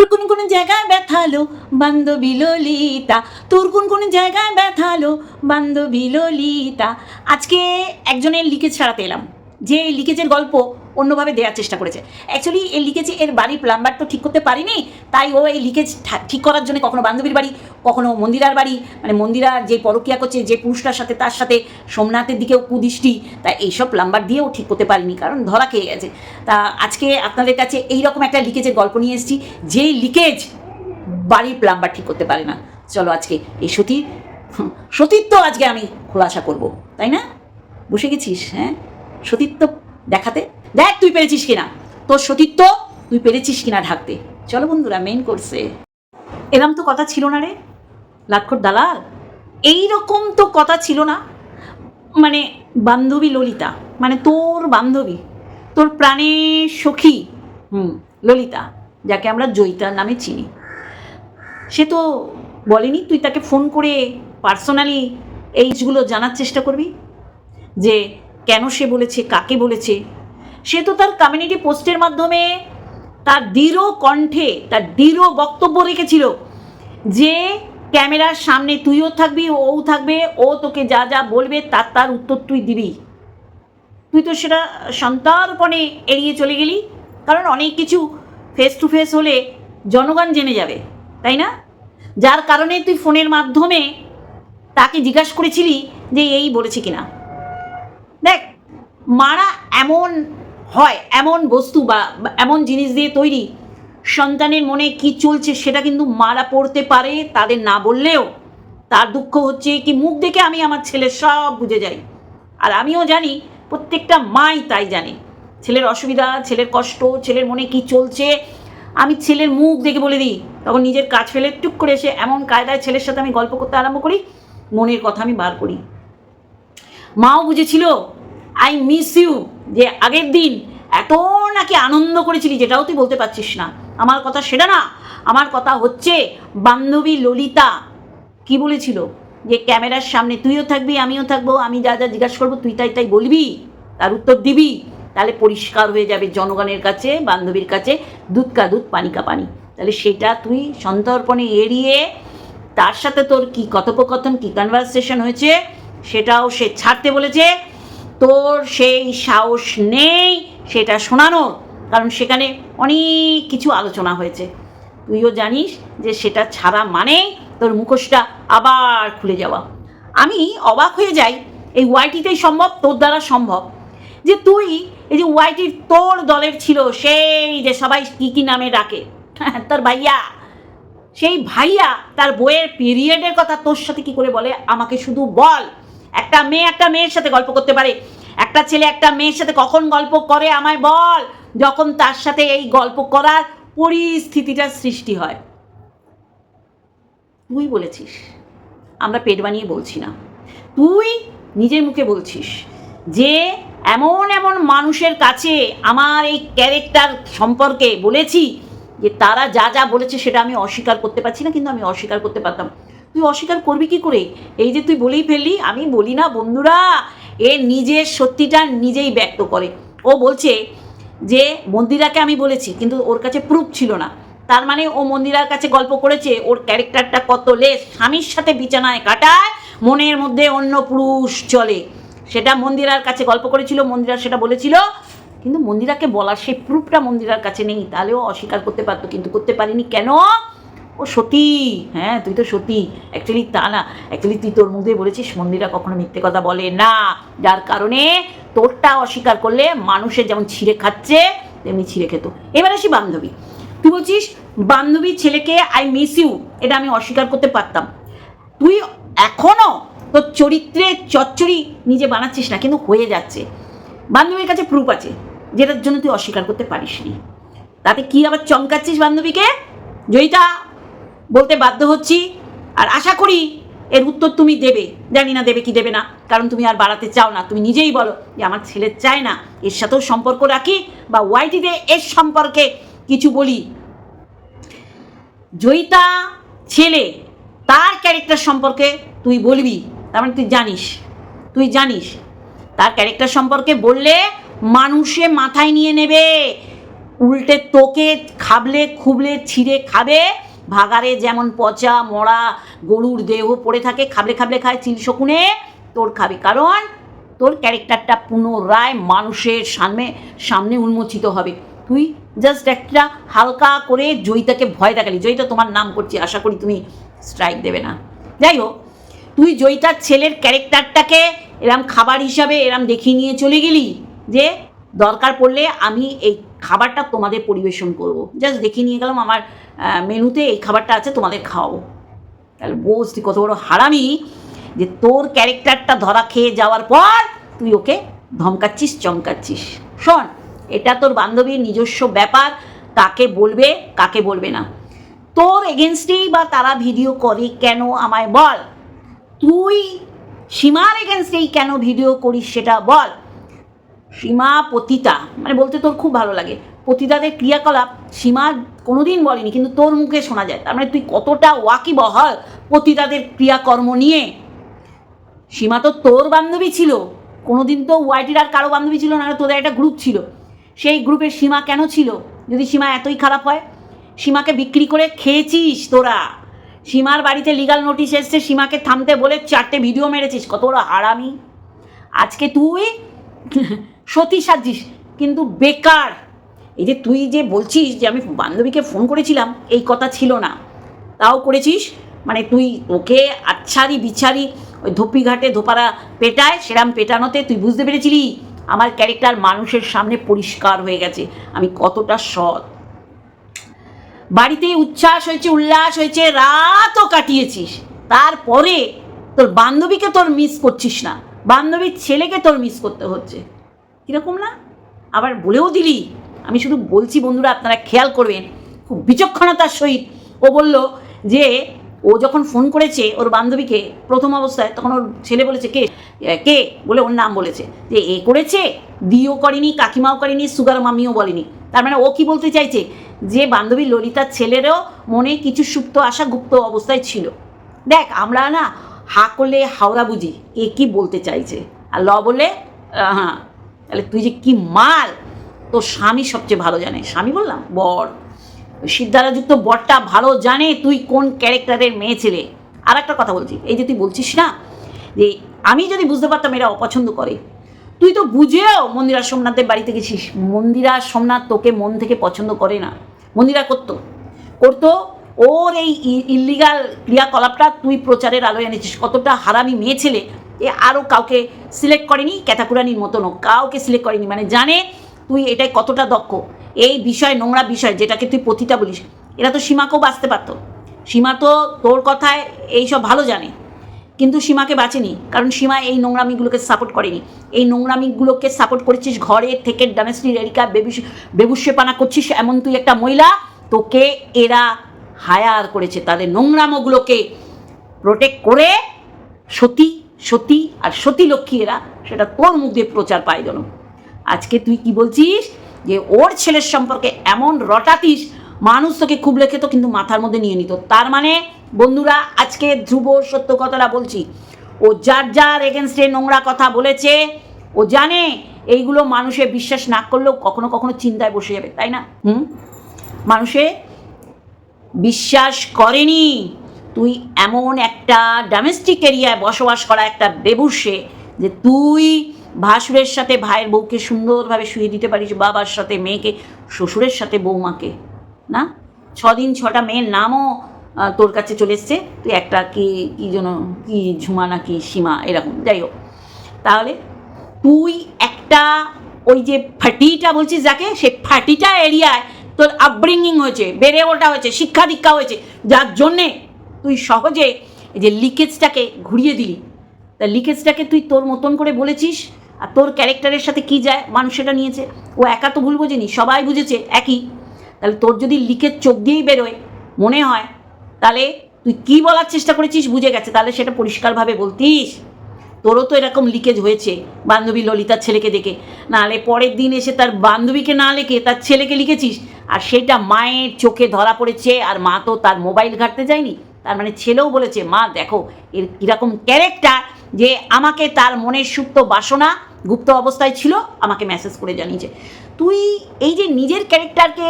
তোর কোন কোন জায়গায় ব্যথালো বান্ধবী ললিতা, তোর কোন কোন জায়গায় ব্যথালো বান্ধবী ললিতা, আজকে একজনের লিখে ছাড়াতে এলাম। যে এই লিকেজের গল্প অন্যভাবে দেওয়ার চেষ্টা করেছে। অ্যাকচুয়ালি এই লিকেজে এর বাড়ির প্লাম্বার তো ঠিক করতে পারিনি, তাই ও এই লিকেজ ঠিক করার জন্য কখনো বান্ধবীর বাড়ি, কখনো মন্দিরার বাড়ি মানে মন্দিরা যে পরকিয়া করছে, যে পুরুষটার সাথে, তার সাথে, সোমনাথের দিকেও কুদৃষ্টি তা এইসব প্লাম্বার দিয়েও ঠিক করতে পারিনি, কারণ ধরা খেয়ে গেছে। তা আজকে আপনাদের কাছে এই রকম একটা লিকেজের গল্প নিয়ে এসেছি, যেই লিকেজ বাড়ির প্লাম্বার ঠিক করতে পারে না। চলো আজকে এই সতী সতীত্ব আজকে আমি খোলাসা করব, তাই না? বসে গেছিস হ্যাঁ? সতীত্ব দেখাতে। দেখ, তুই পেরেছিস কিনা? তোর সতীত্ব তুই পেরেছিস কিনা ঢাকতে? চলো বন্ধুরা মেন করছে এরম তো কথা ছিল না রে লাক্ষর দালাল। এই রকম তো কথা ছিল না। মানে বান্ধবী ললিতা মানে তোর বান্ধবী, তোর প্রাণের সখী, হুম, ললিতা, যাকে আমরা জয়িতার নামে চিনি। সে তো বলেনি, তুই তাকে ফোন করে পার্সোনালি এইগুলো জানার চেষ্টা করবি? যে কেন সে বলেছে, কাকে বলেছে? সে তো তার কমিউনিটি পোস্টের মাধ্যমে তার দৃঢ় কণ্ঠে, তার দৃঢ় বক্তব্য রেখেছিল যে, ক্যামেরার সামনে তুইও থাকবি ও থাকবে, ও তোকে যা যা বলবে, তার তার উত্তর তুই দিবি। তুই তো সেটা সন্তারপণে এড়িয়ে চলে গেলি, কারণ অনেক কিছু ফেস টু ফেস হলে জনগণ জেনে যাবে, তাই না? যার কারণে তুই ফোনের মাধ্যমে তাকে জিজ্ঞাসা করেছিলি যে, এই বলেছে কিনা। দেখ, মারা এমন হয়, এমন বস্তু বা এমন জিনিস দিয়ে তৈরি, সন্তানের মনে কি চলছে সেটা কিন্তু মারা পড়তে পারে, তাদের না বললেও। তার দুঃখ হচ্ছে কি, মুখ দেখে আমি আমার ছেলের সব বুঝে যাই। আর আমিও জানি, প্রত্যেকটা মাই তাই জানে। ছেলের অসুবিধা, ছেলের কষ্ট, ছেলের মনে কি চলছে, আমি ছেলের মুখ দেখে বলে দিই। তখন নিজের কাজ ফেলে টুক করে এসে এমন কায়দায় ছেলের সাথে আমি গল্প করতে আরম্ভ করি, মনের কথা আমি বার করি। মাও বুঝেছিল আই মিস ইউ যে আগের দিন এত নাকি আনন্দ করেছিলি যেটাও তুই বলতে পারছিস না। আমার কথা সেটা না, আমার কথা হচ্ছে বান্ধবী ললিতা। কি বলেছিল? যে ক্যামেরার সামনে তুইও থাকবি, আমিও থাকব, আমি যা যা জিজ্ঞাসা করব তুই তাই তাই বলবি, তার উত্তর দিবি। তাহলে পরিষ্কার হয়ে যাবে জনগণের কাছে, বান্ধবীর কাছে, দুধ কা দুধ, পানি কা পানি। তাহলে সেটা তুই সন্তর্পণে এড়িয়ে তার সাথে তোর কি কথোপকথন, কি কনভারসেশন হয়েছে সেটাও সে ছাড়তে বলেছে। তোর সেই সাহস নেই সেটা শোনানোর, কারণ সেখানে অনেক কিছু আলোচনা হয়েছে। তুইও জানিস যে সেটা ছাড়া মানে তোর মুখোশটা আবার খুলে যাওয়া। আমি অবাক হয়ে যাই, এই ওয়াইটিতেই সম্ভব, তোর দ্বারা সম্ভব? যে তুই এই যে ওয়াইটির তোর দলের ছিল, সেই যে সবাই কী কী নামে ডাকে, তোর ভাইয়া, সেই ভাইয়া তার বইয়ের পিরিয়ডের কথা তোর সাথে কি করে বলে? আমাকে শুধু বল। একটা মেয়ে একটা মেয়ের সাথে গল্প করতে পারে। একটা ছেলে একটা মেয়ের সাথে কখন গল্প করে আমায় বল? যখন তার সাথে এই গল্প করার পরিস্থিতিটা সৃষ্টি হয়। তুই বলেছিস, আমরা পেট বানিয়ে বলছি না। তুই নিজের মুখে বলছিস যে এমন এমন মানুষের কাছে আমার এই ক্যারেক্টার সম্পর্কে বলেছি যে তারা যা যা বলেছে সেটা আমি অস্বীকার করতে পারছি না, কিন্তু আমি অস্বীকার করতে পারতাম। তুই অস্বীকার করবি কি করে? এই যে তুই বলেই ফেললি, আমি বলি না বন্ধুরা, এ নিজের সত্যিটা নিজেই ব্যক্ত করে। ও বলছে যে, মন্দিরাকে আমি বলেছি, কিন্তু ওর কাছে প্রুফ ছিল না। তার মানে ও মন্দিরার কাছে গল্প করেছে, ওর ক্যারেক্টারটা কত লেস। স্বামীর সাথে বিছানায় কাটায়, মনের মধ্যে অন্য পুরুষ চলে। সেটা মন্দিরার কাছে গল্প করেছিল, মন্দিরা সেটা বলেছিল। কিন্তু মন্দিরাকে বলার সেই প্রুফটা মন্দিরার কাছে নেই। তাহলেও অস্বীকার করতে পারতো, কিন্তু করতে পারিনি কেন? ও সতী। হ্যাঁ তুই তো সতী। অ্যাকচুয়ালি তা না অ্যাকচুয়ালি তুই তোর মুখে বলেছিস মন্দিরা কখনো মিথ্যে কথা বলে না। যার কারণে তোরটা অস্বীকার করলে মানুষের যেমন ছিঁড়ে খাচ্ছে, তেমনি ছিঁড়ে খেত। এবার আসি বান্ধবী। তুই বলছিস, বান্ধবীর ছেলেকে আই মিস ইউ এটা আমি অস্বীকার করতে পারতাম। তুই এখনও তোর চরিত্রে চচ্চড়ি নিজে বানাচ্ছিস না, কিন্তু হয়ে যাচ্ছে। বান্ধবীর কাছে প্রুফ আছে, যেটার জন্য তুই অস্বীকার করতে পারিসনি। তাতে কি আবার চমকাচ্ছিস বান্ধবীকে? জয়িতা বলতে বাধ্য হচ্ছি, আর আশা করি এর উত্তর তুমি দেবে। জানি না দেবে কি দেবে না, কারণ তুমি আর বাড়াতে চাও না। তুমি নিজেই বলো যে আমার ছেলে চায় না, এর সাথেও সম্পর্ক রাখি বা ওয়াইটিতে এর সম্পর্কে কিছু বলি। জয়িতা ছেলে, তার ক্যারেক্টার সম্পর্কে তুই বলবি, তার মানে তুই জানিস তুই জানিস। তার ক্যারেক্টার সম্পর্কে বললে মানুষে মাথায় নিয়ে নেবে, উল্টে তোকে খাবলে খুবলে ছিঁড়ে খাবে ভাগারে যেমন পচা, মরা গরুর দেহ পড়ে থাকে, খাবলে খাবলে খায় চিল শকুনে, তোর খাবে। কারণ তোর ক্যারেক্টারটা পুনরায় মানুষের সামনে সামনে উন্মোচিত হবে। তুই জাস্ট একটা হালকা করে জয়িতাকে ভয় দেখালি। জয়িতা, তোমার নাম করছি, আশা করি তুমি স্ট্রাইক দেবে না। যাই হোক, তুই জয়িতার ছেলের ক্যারেক্টারটাকে এরম খাবার হিসাবে এরম দেখিয়ে নিয়ে চলে গেলি যে দরকার পড়লে আমি এই খাবারটা তোমাদের পরিবেশন করব। জাস্ট দেখিয়ে নিয়ে গেলাম, আমার মেনুতে এই খাবারটা আছে, তোমাদের খাওয়াবো। তাহলে বোঝ তুই কত বড় হারামি যে তোর ক্যারেক্টারটা ধরা খেয়ে যাওয়ার পর তুই ওকে ধমকাচ্ছিস, চমকাচ্ছিস। শোন, এটা তোর বান্ধবীর নিজস্ব ব্যাপার, কাকে বলবে কাকে বলবে না। তোর এগেনস্টেই বা তারা ভিডিও করে কেন আমায় বল? তুই সীমার এগেনস্টেই কেন ভিডিও করিস সেটা বল। সীমা পতিতা মানে বলতে তোর খুব ভালো লাগে। পতিতাদের ক্রিয়াকলাপ সীমা কোনোদিন বলেনি, কিন্তু তোর মুখে শোনা যায়। তার মানে তুই কতটা ওয়াকি বহল পতিতাদের ক্রিয়াকর্ম নিয়ে। সীমা তো তোর বান্ধবী ছিল, কোনোদিন তো ওয়াইটির আর কারও বান্ধবী ছিল না, তোদের একটা গ্রুপ ছিল। সেই গ্রুপের সীমা কেন ছিল? যদি সীমা এতই খারাপ হয়, সীমাকে বিক্রি করে খেয়েছিস তোরা। সীমার বাড়িতে লিগাল নোটিশ এসছে, সীমাকে থামতে বলে চারটে ভিডিও মেরেছিস, কত বড় হারামি। আজকে তুই সতী সাজিস, কিন্তু বেকার। এই যে তুই যে বলছিস যে আমি বান্ধবীকে ফোন করেছিলাম, এই কথা ছিল না। তাও করেছিস? মানে তুই ওকে আচ্ছারি বিচারি ওই ধোপি ঘাটে ধোপারা পেটায়, সেরাম পেটানোতে তুই বুঝতে পেরেছিলি? আমার ক্যারেক্টার মানুষের সামনে পরিষ্কার হয়ে গেছে। আমি কতটা সৎ। বাড়িতে উচ্ছ্বাস হয়েছে, উল্লাস হয়েছে, রাতও কাটিয়েছিস। তারপরে তোর বান্ধবীকে তোর মিস করছিস না। বান্ধবীর ছেলেকে তোর মিস করতে হচ্ছে। কীরকম না? আবার বলেও দিলি। আমি শুধু বলছি বন্ধুরা, আপনারা খেয়াল করবেন। খুব বিচক্ষণতার সহিত ও বলল যে, ও যখন ফোন করেছে ওর বান্ধবীকে প্রথম অবস্থায়, তখন ওর ছেলে বলেছে, কে? কে? বলে ওর নাম বলেছে। যে, এ করেছে? দিও করেনি, কাকিমাও করেনি, সুগার মামিও বলেনি। তার মানে ও কি বলতে চাইছে? যে, বান্ধবী ললিতার ছেলেরও মনে কিছু সুপ্ত আশা গুপ্ত অবস্থায় ছিল। দেখ, আমরা না হা করলে হাওড়া বুঝি। এ কি বলতে চাইছে? আর ল বলে হ্যাঁ। তাহলে তুই যে কি মাল? তোর স্বামী সবচেয়ে ভালো জানে। স্বামী বললাম, বর। সিদ্ধারাযুক্ত বরটা ভালো জানে তুই কোন ক্যারেক্টারের মেয়ে ছেলে। আর একটা কথা বলছি, এই যে তুই বলছিস না, যে আমি যদি বুঝতে পারতাম এরা অপছন্দ করে, তুই তো বুঝেও মন্দিরা সোমনাথের বাড়িতে গেছিস। মন্দিরা সোমনাথ তোকে মন থেকে পছন্দ করে না। মন্দিরা করতো। করতো, ওর এই ইলিগাল ক্রিয়াকলাপটা তুই প্রচারের আলোয় এনেছিস। কতটা হারামি মেয়ে ছেলে এ আরও কাউকে সিলেক্ট করেনি ক্যাথাকুরানির মতনও কাউকে সিলেক্ট করেনি। মানে জানে তুই এটাই কতটা দক্ষ। এই বিষয় নোংরা বিষয় যেটাকে তুই পতিতা বলিস, এরা তো সীমাকেও বাঁচতে পারতো। সীমা তো তোর কথায় এইসব ভালো জানে। কিন্তু সীমাকে বাঁচেনি, কারণ সীমা এই নোংরামিগুলোকে সাপোর্ট করেনি। এই নোংরামিগুলোকে সাপোর্ট করেছিস ঘরে থেকে ডামেস্ট্রি রেরিকা বেবুস বেবুসেপানা করছিস এমন তুই একটা মহিলা, তোকে এরা হায়ার করেছে। তাদের নোংরামোগুলোকে প্রোটেক্ট করে সতী সতী আর সতী লক্ষ্মী এরা সেটা তোর মুখ দিয়ে প্রচার পায় যেন আজকে তুই কি বলছিস যে ওর ছেলের সম্পর্কে এমন রটাতিস, মানুষ তোকে খুব লেখে তো কিন্তু মাথার মধ্যে নিয়ে নিত। তার মানে বন্ধুরা, আজকে ধ্রুব সত্য কথাটা বলছি। ও যার যার এগেনস্টে নোংরা কথা বলেছে, ও জানে এইগুলো মানুষে বিশ্বাস না করলেও কখনো কখনো চিন্তায় বসে যাবে, তাই না? হুম? মানুষে বিশ্বাস করেনি। তুই এমন একটা ডোমেস্টিক এরিয়ায় বসবাস করা একটা বেবুসে যে তুই ভাসুরের সাথে ভাইয়ের বউকে সুন্দরভাবে শুয়ে দিতে পারিস, বাবার সাথে, মেয়েকে, শ্বশুরের সাথে, বৌমাকে, না? ছদিন ছটা মেয়ের নামও তোর কাছে চলে এসছে। তুই একটা কি কি যেন, কি ঝুমা না কি সীমা, এরকম, যাই হোক। তাহলে তুই একটা ওই যে ফাটিটা বলছিস যাকে সেই ফাটিটা এরিয়ায় তোর আপব্রিঙ্গিং হয়েছে, বেড়ে ওঠা হয়েছে, শিক্ষা দীক্ষা হয়েছে। যার জন্যে তুই সহজে এই যে লিকেজটাকে ঘুরিয়ে দিলি, তা লিকেজটাকে তুই তোর মতন করে বলেছিস? আর তোর ক্যারেক্টারের সাথে কি যায়? মানুষ সেটা নিয়েছে। ও একা তো ভুল বোঝেনি, সবাই বুঝেছে, একই। তাহলে তোর যদি লিকেজ চোখ দিয়েই বেরোয়, মনে হয়, তাহলে তুই কি বলার চেষ্টা করেছিস বুঝে গেছে, তাহলে সেটা পরিষ্কারভাবে বলতিস। তোরও তো এরকম লিকেজ হয়েছে, বান্ধবী ললিতার ছেলেকে দেখে। নাহলে পরের দিন এসে তার বান্ধবীকে না লিখে তার ছেলেকে লিখেছিস, আর সেটা মায়ের চোখে ধরা পড়েছে, আর মা তো তার মোবাইল ঘাটতে যায়নি? তার মানে ছেলেও বলেছে, মা, দেখো, এর কীরকম ক্যারেক্টার যে আমাকে তার মনের সুপ্ত বাসনা গুপ্ত অবস্থায় ছিল, আমাকে মেসেজ করে জানিয়েছে। তুই এই যে নিজের ক্যারেক্টারকে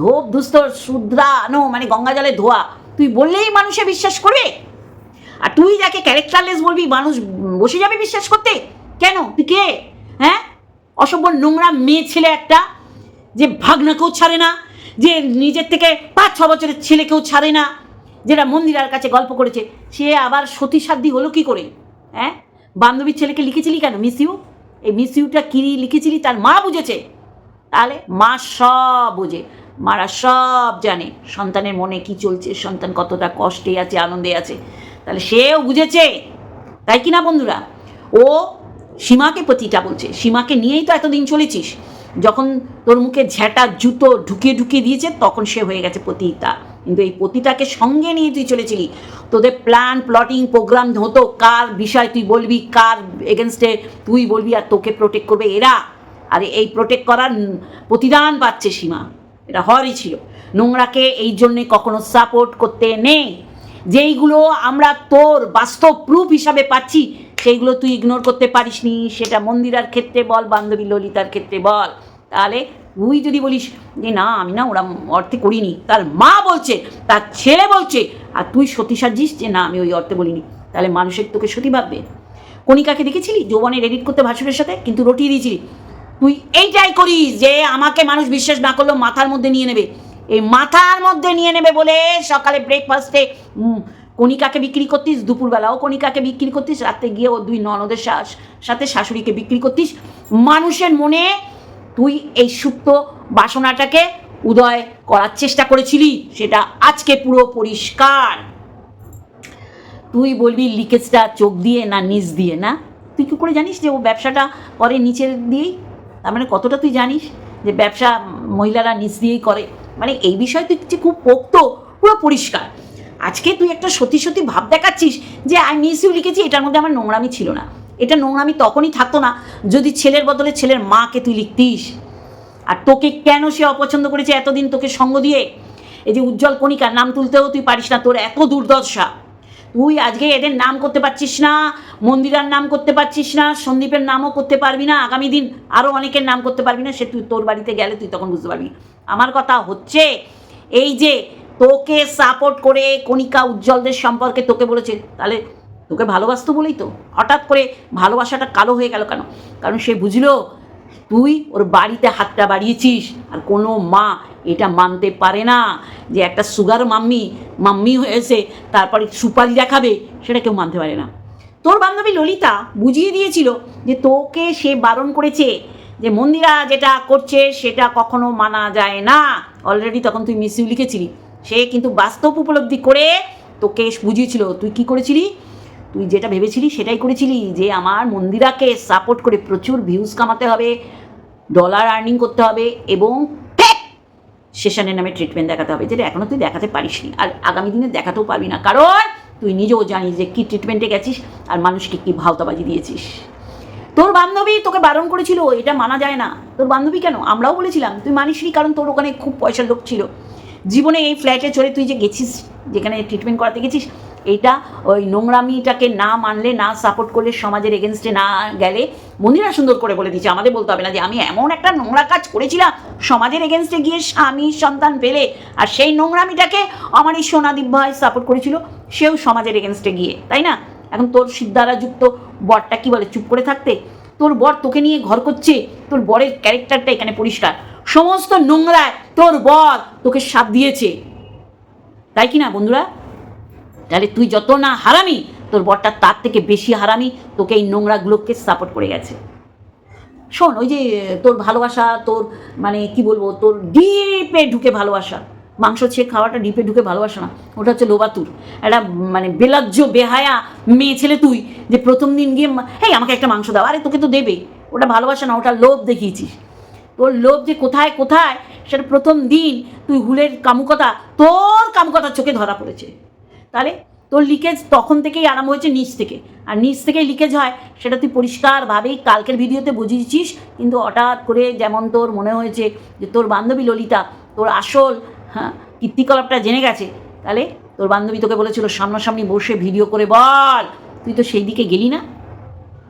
ধোপ দুস্ত শুদ্রানো মানে গঙ্গা জলে ধোয়া, তুই বললেই মানুষে বিশ্বাস করবে? আর তুই যাকে ক্যারেক্টারলেস বলবি, মানুষ বসে যাবে বিশ্বাস করতে? কেন? তুই কে? হ্যাঁ? অসভ্য নোংরা মেয়ে ছেলে একটা যে ভাগনাকেও ছাড়ে না, যে নিজের থেকে পাঁচ ছ বছরের ছেলেকেও ছাড়ে না যেটা মন্দিরার কাছে গল্প করেছে, সে আবার সতী সাধ্যি হলো কি করে? হ্যাঁ বান্ধবীর ছেলেকে লিখেছিলি কেন? মিস ইউ এই মিস ইউটা লিখেছিলি? তার মা বুঝেছে। তাহলে মা সব বোঝে। মারা সব জানে। সন্তানের মনে কি চলছে? সন্তান কতটা কষ্টে আছে, আনন্দে আছে। তাহলে সেও বুঝেছে। তাই কি না বন্ধুরা? ও সীমাকে প্রতিটা বলছে। সীমাকে নিয়েই তো এতদিন চলেছিস। যখন তোর মুখে ঝ্যাটা, জুতো ঢুকিয়ে ঢুকিয়ে দিয়েছে, তখন সে হয়ে গেছে পতিতা। কিন্তু এই পতিটাকে সঙ্গে নিয়ে তুই চলেছিলি। তোদের প্ল্যান প্লটিং প্রোগ্রাম হতো। কার বিষয় তুই বলবি, কার এগেনস্টে তুই বলবি আর তোকে প্রোটেক্ট করবে এরা। আর এই প্রোটেক্ট করার প্রতিদান পাচ্ছে সীমা। এটা হওয়ারই ছিল। নোংরাকে এই জন্যে কখনো সাপোর্ট করতে নেই। যেইগুলো আমরা তোর বাস্তব প্রুফ হিসাবে পাচ্ছি, সেইগুলো তুই ইগনোর করতে পারিসনি। সেটা মন্দিরার ক্ষেত্রে বল, বান্ধবী ললিতার ক্ষেত্রে বল। তাহলে তুই যদি বলিস যে না, আমি না ওরা অর্থে করিনি, তার মা বলছে, তার ছেলে বলছে, আর তুই সতী সাজিস যে না, আমি ওই অর্থে বলিনি। তাহলে মানুষের তোকে সতী ভাববে। কণিকাকে দেখেছিলি? যৌবনের এডিট করতে ভাসুরের সাথে, কিন্তু রটিয়ে দিয়েছিলি। তুই এইটাই করিস যে আমাকে মানুষ বিশ্বাস না করলেও মাথার মধ্যে নিয়ে নেবে। এই মাথার মধ্যে নিয়ে নেবে বলে সকালে ব্রেকফাস্টে কণিকাকে বিক্রি করতিস, দুপুরবেলাও কণিকাকে বিক্রি করতিস, রাতে গিয়ে ও দুই ননদের সাথে শাশুড়িকে বিক্রি করতিস। মানুষের মনে তুই এই সুপ্ত বাসনাটাকে উদয় করার চেষ্টা করেছিলি, সেটা আজকে পুরো পরিষ্কার। তুই বলবি লিকেজটা চোখ দিয়ে না নিচ দিয়ে, না? তুই কি করে জানিস যে ও ব্যবসাটা করে নিচের দিয়েই? তার মানে কতটা তুই জানিস যে ব্যবসা মহিলারা নিচ দিয়েই করে? মানে এই বিষয়ে তুই যে খুব পোক্ত, পুরো পরিষ্কার। আজকে তুই একটা সত্যি সত্যি ভাব দেখাচ্ছিস যে, আই মিস ইউ লিখেছি, এটার মধ্যে আমার নোংরামি ছিল না। এটা নোংরামি তখনই থাকতো না যদি ছেলের বদলে ছেলের মাকে তুই লিখতিস। আর তোকে কেন সে অপছন্দ করেছে এতদিন তোকে সঙ্গ দিয়ে? এই যে উজ্জ্বল কণিকার নাম তুলতেও তুই পারিস না, তোর এত দুর্দশা। তুই আজকে এদের নাম করতে পারছিস না, মন্দিরার নাম করতে পারছিস না, সন্দীপের নামও করতে পারবি না, আগামী দিন আরও অনেকের নাম করতে পারবি না, সে তুই তোর বাড়িতে গেলে তুই তখন বুঝতে পারবি। আমার কথা হচ্ছে, এই যে তোকে সাপোর্ট করে কণিকা উজ্জ্বলদের সম্পর্কে তোকে বলেছে, তাহলে তোকে ভালোবাসতো বলেই তো। হঠাৎ করে ভালোবাসাটা কালো হয়ে গেল কেন? কারণ সে বুঝলো, তুই ওর বাড়িতে হাতটা বাড়িয়েছিস আর কোনো মা এটা মানতে পারে না যে একটা সুগার মাম্মি মাম্মি হয়েছে তারপরে সুপারি দেখাবে, সেটা কেউ মানতে পারে না। তোর বান্ধবী ললিতা বুঝিয়ে দিয়েছিল যে তোকে সে বারণ করেছে যে মন্দিরা যেটা করছে সেটা কখনো মানা যায় না। অলরেডি তখন তুই মিসিউ লিখেছিলি। সে কিন্তু বাস্তব উপলব্ধি করে তোকে বুঝিয়েছিল। তুই কি করেছিলি? তুই যেটা ভেবেছিলি সেটাই করেছিলি, যে আমার মন্দিরাকে সাপোর্ট করে প্রচুর ভিউজ কামাতে হবে ডলার আর্নিং করতে হবে এবং সেশনের নামে ট্রিটমেন্ট দেখাতে হবে, যেটা এখনও তুই দেখাতে পারিসনি। আর আগামী দিনে দেখাতেও পারবি না, কারণ তুই নিজেও জানিস যে কী ট্রিটমেন্টে গেছিস আর মানুষকে কী ভাওতাবাজি দিয়েছিস। তোর বান্ধবী তোকে বারণ করেছিল, এটা মানা যায় না। তোর বান্ধবী কেন? আমরাও বলেছিলাম, তুই মানিসনি কারণ তোর ওখানে খুব পয়সার লোক ছিল। জীবনে এই ফ্ল্যাটে চড়ে তুই যে গেছিস, যেখানে ট্রিটমেন্ট করাতে গেছিস এইটা ওই নোংরামিটাকে না মানলে, না সাপোর্ট করলে, সমাজের এগেনস্টে না গেলে মন্দিরা সুন্দর করে বলে দিচ্ছে আমাদের বলতে হবে না যে আমি এমন একটা নোংরা কাজ করেছিলাম, সমাজের এগেনস্টে গিয়ে স্বামী সন্তান পেলে, আর সেই নোংরামিটাকে আমার এই সোনাদীপ ভাই সাপোর্ট করেছিল, সেও সমাজের এগেনস্টে গিয়ে, তাই না? এখন তোর সিদ্ধারা যুক্ত বরটা কি বলে, চুপ করে থাকতে? তোর বর তোকে নিয়ে ঘর করছে, তোর বরের ক্যারেক্টারটা এখানে পরিষ্কার। সমস্ত নোংরায় তোর বর তোকে সাপ দিয়েছে। তাই কি না বন্ধুরা? তাহলে তুই যত না হারামি, তোর বরটা তার থেকে বেশি হারামি, তোকে এই নোংরাগুলোকে সাপোর্ট করে গেছে। শোন, ওই যে তোর ভালোবাসা, তোর মানে কি বলব, তোর ডিপে ঢুকে ভালোবাসা। মাংস ছেয়ে খাওয়াটা ডিপে ঢুকে ভালোবাসা না, ওটা হচ্ছে লোবাতুর। একটা মানে বেলাজ্জ, বেহায়া মেয়ে ছেলে তুই, যে প্রথম দিন গিয়ে হেই, আমাকে একটা মাংস দাও। আরে, তোকে তো দেবে। ওটা ভালোবাসা না, ওটা লোভ দেখিয়েছিস। তোর লোভ যে কোথায় কোথায়, সেটা প্রথম দিন তুই হুলের কামুকতা, তোর কামুকতার চোখে ধরা পড়েছে। তাহলে তোর লিকেজ তখন থেকেই আরম্ভ হয়েছে নিচ থেকে। আর নিচ থেকেই লিকেজ হয়, সেটা তুই পরিষ্কারভাবেই কালকের ভিডিওতে বুঝিয়েছিস, কিন্তু হঠাৎ করে যেমন তোর মনে হয়েছে যে তোর বান্ধবী ললিতা, তোর আসল হ্যাঁ কীর্তিকলাপটা জেনে গেছে, তাহলে তোর বান্ধবী তোকে বলেছিল, সামনাসামনি বসে ভিডিও করে বল, তুই তো সেই দিকে গেলি না।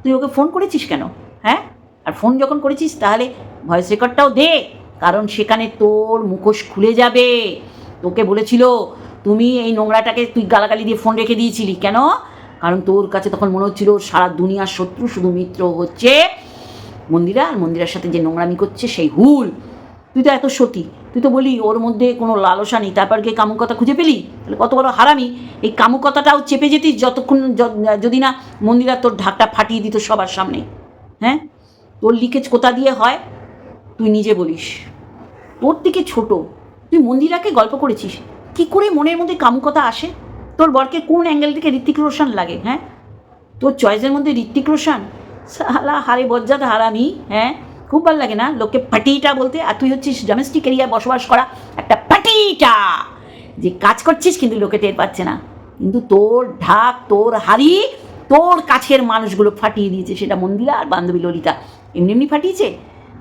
তুই ওকে ফোন করেছিস কেন? হ্যাঁ? আর ফোন যখন করেছিস, তাহলে ভয়েস রেকর্ডটাও দে, কারণ সেখানে তোর মুখোশ খুলে যাবে। তোকে বলেছিল তুমি এই নোংরাটাকে তুই গালাগালি দিয়ে ফোন রেখে দিয়েছিলি কেন? কারণ তোর কাছে তখন মনে হচ্ছিল সারা দুনিয়ার শত্রু শুধু মিত্র হচ্ছে মন্দিরা, আর মন্দিরার সাথে যে নোংরামি করছে সেই হুল। তুই তো এত সতী। তুই তো বলি ওর মধ্যে কোনো লালসা নেই। তারপর গিয়ে কামুকতা খুঁজে পেলি? তাহলে কত বড় হারামি। এই কামুকতাটাও চেপে যেতিস যতক্ষণ যদি না মন্দিরা তোর ঢাকটা ফাটিয়ে দিত সবার সামনে। হ্যাঁ? তোর লিকেজ কোথা দিয়ে হয়? তুই নিজে বলিস। তোর থেকে ছোট। তুই মন্দিরাকে গল্প করেছিস? কি করে মনের মধ্যে কামুকতা আসে? তোর বরকে কোন অ্যাঙ্গেল থেকে ঋত্বিক রোশন লাগে হ্যাঁ? তোর চয়েসের মধ্যে ঋত্বিক রোশন? সালা হারে বজ্জাত হারামি হ্যাঁ? খুব ভালো লাগে না? লোককে পাটিটা বলতে? আর তুই হচ্ছিস ডোমেস্টিক এরিয়ায় বসবাস করা একটা পাটিটা! যে কাজ করছিস কিন্তু লোকে টের পাচ্ছে না। কিন্তু তোর ঢাক, তোর হাড়ি, তোর কাছের মানুষগুলো ফাটিয়ে দিয়েছে। সেটা মন্দিরা আর বান্ধবী ললিতা। এমনি এমনি ফাটিয়েছে?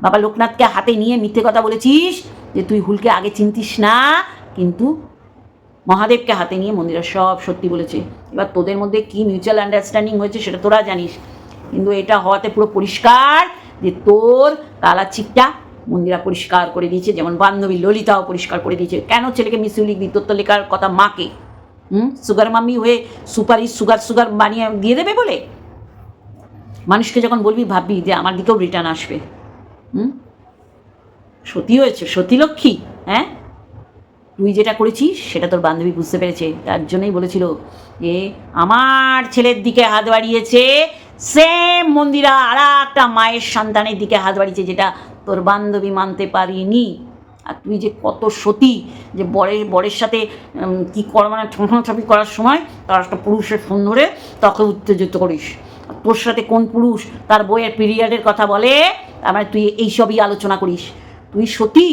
বাবা লোকনাথকে হাতে নিয়ে মিথ্যে কথা বলেছিস যে তুই হুলকে আগে চিনতিস না, কিন্তু মহাদেবকে হাতে নিয়ে মন্দিরা সব সত্যি বলেছে। এবার তোদের মধ্যে কি মিউচুয়াল আন্ডারস্ট্যান্ডিং হয়েছে সেটা তোরা জানিস। কিন্তু এটা হওয়াতে পুরো পরিষ্কার যে তোর কালা মন্দিরা পরিষ্কার করে দিয়েছে, যেমন বান্ধবী ললিতাও পরিষ্কার করে দিয়েছে। কেন ছেলেকে মিসিউ লিখবি? তোর তো লেখার কথা মাকে। হুম? সুগার মাম্মি হয়ে সুপারি সুগার সুগার বানিয়ে দিয়ে দেবে বলে? মানুষকে যখন বলবি, ভাববি যে আমার দিকেও রিটার্ন আসবে। হুম? সতী হয়েছে, সতী লক্ষ্মী হ্যাঁ? তুই যেটা করেছিস, সেটা তোর বান্ধবী বুঝতে পেরেছে। তার জন্যই বলেছিল যে, আমার ছেলের দিকে হাত বাড়িয়েছে। সেম মন্দিরা আর একটা মায়ের সন্তানের দিকে হাত বাড়িয়েছে, যেটা তোর বান্ধবী মানতে পারিনি। আর তুই যে কত সতী, যে বরের বরের সাথে কি কর মানে ঠোঁটাঠাপি করার সময় তার একটা পুরুষের ফোন ধরে তাকে উত্তেজিত করিস। তোর সাথে কোন পুরুষ তার বইয়ের পিরিয়ডের কথা বলে? তার মানে তুই এইসবই আলোচনা করিস। তুই সতী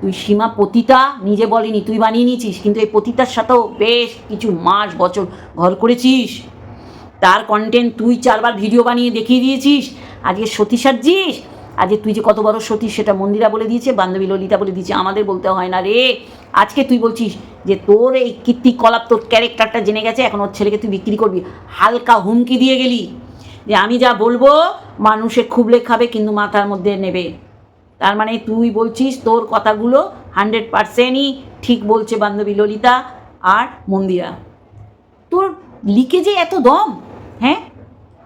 তুই সীমা পতিতা নিজে বলিনি, তুই বানিয়ে নিয়েছিস, কিন্তু এই পতিতার সাথেও বেশ কিছু মাস, বছর ঘর করেছিস। তার কন্টেন্ট তুই চারবার ভিডিও বানিয়ে দেখিয়ে দিয়েছিস। আজকে সতী সাজছিস আজকে তুই যে কত বড় সতী সেটা মন্দিরা বলে দিয়েছে, বান্ধবী ললিতা বলে দিয়েছে, আমাদের বলতে হয় না রে। আজকে তুই বলছিস যে তোর এই কীর্তিকলাপ তোর ক্যারেক্টারটা জেনে গেছে, এখন ওর ছেলেকে তুই বিক্রি করবি। হালকা হুমকি দিয়ে গেলি। যে আমি যা বলব মানুষে খুবলে খাবে, কিন্তু মাথার মধ্যে নেবে। তার মানে তুই বলছিস তোর কথাগুলো হান্ড্রেড পারসেন্টই ঠিক বলছে বান্ধবী ললিতা আর মন্দিরা। তোর লিকেজে এত দম হ্যাঁ?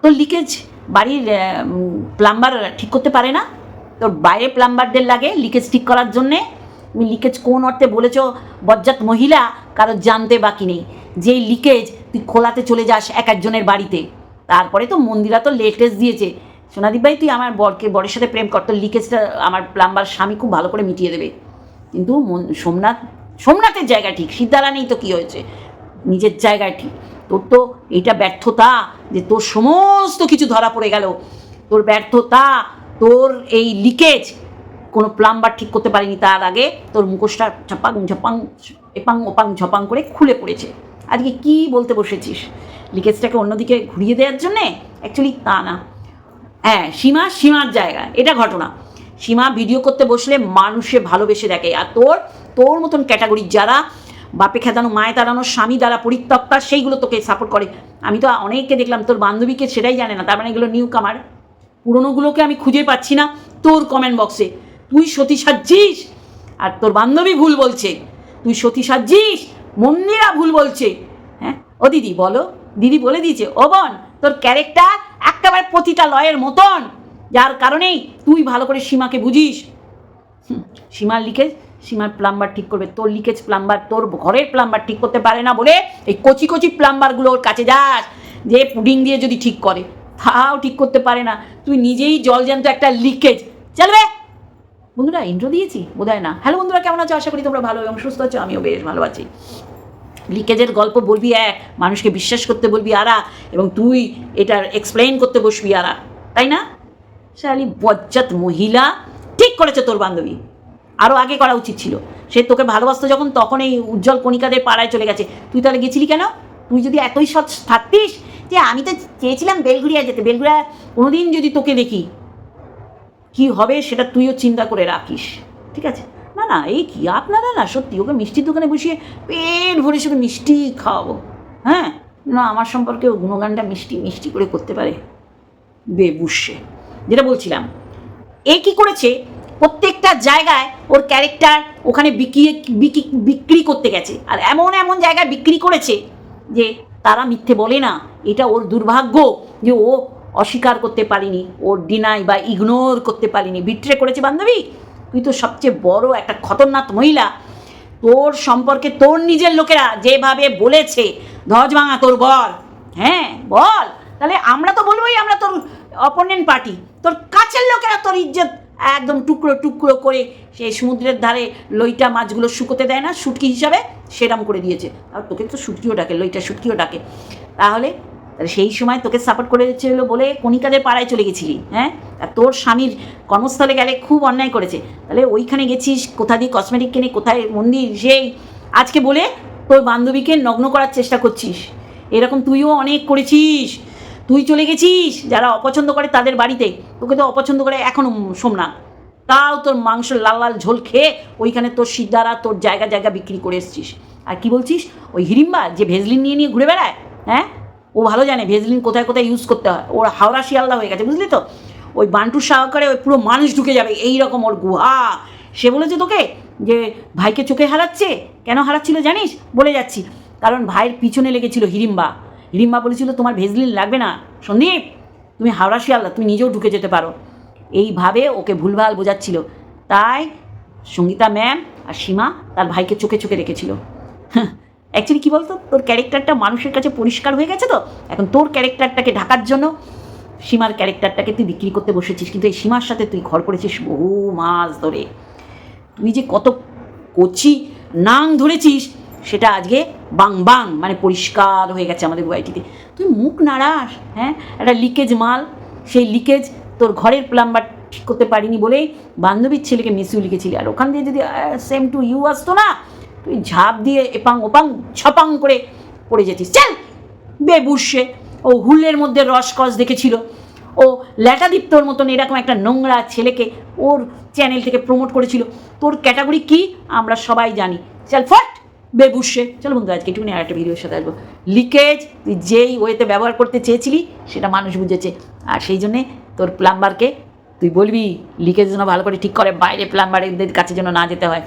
তোর লিকেজ বাড়ির প্লাম্বার ঠিক করতে পারে না? তোর বাইরে প্লাম্বারদের লাগে লিকেজ ঠিক করার জন্যে? তুমি লিকেজ কোন অর্থে বলেছ? বজ্জাত মহিলা কারও জানতে বাকি নেই। যেই লিকেজ তুই খোলাতে চলে যাস এক একজনের বাড়িতে। তারপরে তো মন্দিরা তো লেটেস্ট দিয়েছে। সোনাদীপ ভাই, তুই আমার বরকে, বরের সাথে প্রেম কর, তোর লিকেজটা আমার প্লাম্বার স্বামী খুব ভালো করে মিটিয়ে দেবে। কিন্তু সোমনাথ, সোমনাথের জায়গা ঠিক, সিদ্ধারা নেই তো কী হয়েছে? নিজের জায়গায় ঠিক। তোর তো এইটা ব্যর্থতা যে তোর সমস্ত কিছু ধরা পড়ে গেল। তোর ব্যর্থতা, তোর এই লিকেজ কোনো প্লাম্বার ঠিক করতে পারেনি তার আগে, তোর মুখোশটা ঝপাং ঝপাং, এপাং, ওপাং, ঝপাং করে খুলে পড়েছে। আজকে কি বলতে বসেছিস? লিকেজটাকে অন্যদিকে ঘুরিয়ে দেওয়ার জন্যে? অ্যাকচুয়ালি তা না। হ্যাঁ সীমা সীমার জায়গা এটা ঘটনা। সীমা ভিডিও করতে বসলে মানুষে ভালোবেসে দেখে। আর তোর তোর মতন ক্যাটাগরির যারা বাপে খেদানো, মায়ে তাড়ানো, স্বামী দ্বারা পরিত্যক্তা, সেইগুলো তোকে সাপোর্ট করে। আমি তো অনেককে দেখলাম, তোর বান্ধবীকে সেটাই জানে না, তার মানে এগুলো নিউ কামার পুরনোগুলোকে আমি খুঁজে পাচ্ছি না, তোর কমেন্ট বক্সে তুই সতী সাজছিস আর তোর বান্ধবী ভুল বলছে। তুই সতী সাজছিস মন্দিরা ভুল বলছে। হ্যাঁ? ও দিদি, বলো। দিদি বলে দিয়েছে, ও বোন, তোর ক্যারেক্টার একেবারে প্রতিটা লয়ের মতন। যার কারণেই তুই ভালো করে সীমাকে বুঝিস। সীমার লিকেজ সীমার প্লাম্বার ঠিক করবে। তোর লিকেজ প্লাম্বার তোর ঘরের প্লাম্বার ঠিক করতে পারে না বলে এই কচি কচি প্লাম্বারগুলোর কাছে যাস। যে পুডিং দিয়ে যদি ঠিক করে। তাও ঠিক করতে পারে না। তুই নিজেই জল জ্যান্ত একটা লিকেজ চলবে বন্ধুরা ইন্ট্রো দিয়েছি? বোধহয় না। হ্যালো বন্ধুরা, কেমন আছো? আশা করি তোমরা ভালো এবং সুস্থ আছো। আমিও বেশ ভালো আছি। লিকেজের গল্প বলবি এক, মানুষকে বিশ্বাস করতে বলবি আরা এবং তুই এটার এক্সপ্লেইন করতে বসবি আরা তাই না? শালি বজ্জাত মহিলা, ঠিক করেছে তোর বান্ধবী। আরও আগে করা উচিত ছিল। সে তোকে ভালোবাসতো যখন তখন এই উজ্জ্বল কণিকাদের পাড়ায় চলে গেছে। তুই তাহলে গেছিলি কেন? তুই যদি এতই সৎ থাকতিস, যে আমি তো চেয়েছিলাম বেলঘুরিয়া যেতে। বেলঘুরিয়া কোনোদিন যদি তোকে দেখি, কি হবে সেটা তুইও চিন্তা করে রাখিস। ঠিক আছে? না, এই কি? আপনারা না সত্যি ওকে মিষ্টির দোকানে বসিয়ে পেট ভরে শুধু মিষ্টি খাওয়াবো। হ্যাঁ? না, আমার সম্পর্কে ও গুণগানটা মিষ্টি মিষ্টি করে করতে পারে। বেবুসে যেটা বলছিলাম, এ কি করেছে? প্রত্যেকটা জায়গায় ওর ক্যারেক্টার ওখানে বিক্রি বিক্রি করতে গেছে। আর এমন এমন জায়গায় বিক্রি করেছে যে তারা মিথ্যে বলে না। এটা ওর দুর্ভাগ্য যে ও অস্বীকার করতে পারিনি ওর ডিনাই বা ইগনোর করতে পারিনি। বিট্রে করেছে বান্ধবী? তুই তো সবচেয়ে বড় একটা খতরনাক মহিলা। তোর সম্পর্কে তোর নিজের লোকেরা যেভাবে বলেছে ধ্বজ ভাঙা তোর বল হ্যাঁ বল। তাহলে আমরা তো বলবোই আমরা তোর অপোনেন্ট পার্টি তোর কাছের লোকেরা তোর ইজ্জত একদম টুকরো টুকরো করে সেই সমুদ্রের ধারে লইটা মাছগুলো শুকোতে দেয় না শুটকি হিসাবে সেরাম করে দিয়েছে। আর তোকে তো শুটকিও ডাকে, লইটা শুটকিও ডাকে। তাহলে তাহলে সেই সময় তোকে সাপোর্ট করেছিল বলে কণিকাদের পাড়ায় চলে গেছিলি হ্যাঁ? আর তোর স্বামীর কর্মস্থলে গেলে খুব অন্যায় করেছে। তাহলে ওইখানে গেছিস, কোথা দিয়ে কসমেটিক কিনে, কোথায় মন্দির সেই আজকে বলে তোর বান্ধবীকে নগ্ন করার চেষ্টা করছিস। এরকম তুইও অনেক করেছিস। তুই চলে গেছিস যারা অপছন্দ করে তাদের বাড়িতে। তোকে তো অপছন্দ করে এখনও সোমনাথ। তাও তোর মাংস লাল লাল ঝোল খেয়ে ওইখানে তোর সিদ্ধারা, তোর জায়গা জায়গা বিক্রি করে এসছিস। আর কি বলছিস? ওই হিরিম্বা যে ভেজলিন নিয়ে নিয়ে ঘুরে বেড়ায় হ্যাঁ? ও ভালো জানে ভেজলিন কোথায় কোথায় ইউজ করতে হয়। ওর হাওড়া শিয়ালদা হয়ে গেছে, বুঝলি তো? ওই বান্টুর সাহকারে ওই পুরো মানুষ ঢুকে যাবে এই রকম ওর গুহা। সে বলেছে তোকে যে, ভাইকে চোখে হারাচ্ছে? কেন হারাচ্ছিল জানিস? বলে যাচ্ছি। কারণ ভাইয়ের পিছনে লেগেছিল হিরিম্বা। হিরিম্বা বলেছিল, তোমার ভেজলিন লাগবে না। সন্দীপ, তুমি হাওড়া শিয়ালদা, তুমি নিজেও ঢুকে যেতে পারো। এইভাবে ওকে ভুলভাল বোঝাচ্ছিল। তাই সঙ্গীতা ম্যাম আর সীমা তার ভাইকে চোখে চোখে রেখেছিল। অ্যাকচুয়ালি কী বলতো? তোর ক্যারেক্টারটা মানুষের কাছে পরিষ্কার হয়ে গেছে তো? এখন তোর ক্যারেক্টারটাকে ঢাকার জন্য সীমার ক্যারেক্টারটাকে তুই বিক্রি করতে বসেছিস, কিন্তু এই সীমার সাথে তুই ঘর করেছিস বহু মাস ধরে। তুই যে কত কচি নাং ধরেছিস, সেটা আজকে বাং বাং মানে পরিষ্কার হয়ে গেছে আমাদের ওয়াইটিতে তুই মুখ নাড়াস হ্যাঁ? একটা লিকেজ মাল, সেই লিকেজ তোর ঘরের প্লাম্বার ঠিক করতে পারিনি বলেই বান্ধবীর ছেলেকে মিসিউ লিখেছিলি। আর ওখান দিয়ে যদি সেম টু ইউ আসতো না তুই ঝাঁপ দিয়ে এপাং ওপাং ছপাং করে পড়ে যেতিস। চল, বেবুসে। ও হুলের মধ্যে রসকস দেখেছিল। ও ল্যাটাদীপ্তর মতন এরকম একটা নোংরা ছেলেকে ওর চ্যানেল থেকে প্রমোট করেছিল। তোর ক্যাটাগরি কি? আমরা সবাই জানি। চল, ফট, বেবুসে। চলো বন্ধু, আজকে একটুখানি আর একটা ভিডিওর সাথে আসব। লিকেজ, তুই যেই ওয়েতে ব্যবহার করতে চেয়েছিলি, সেটা মানুষ বুঝেছে। আর সেই জন্যে তোর প্লাম্বারকে তুই বলবি, লিকেজ যেন ভালো করে ঠিক করে, বাইরে প্লাম্বারদের কাছে যেন না যেতে হয়।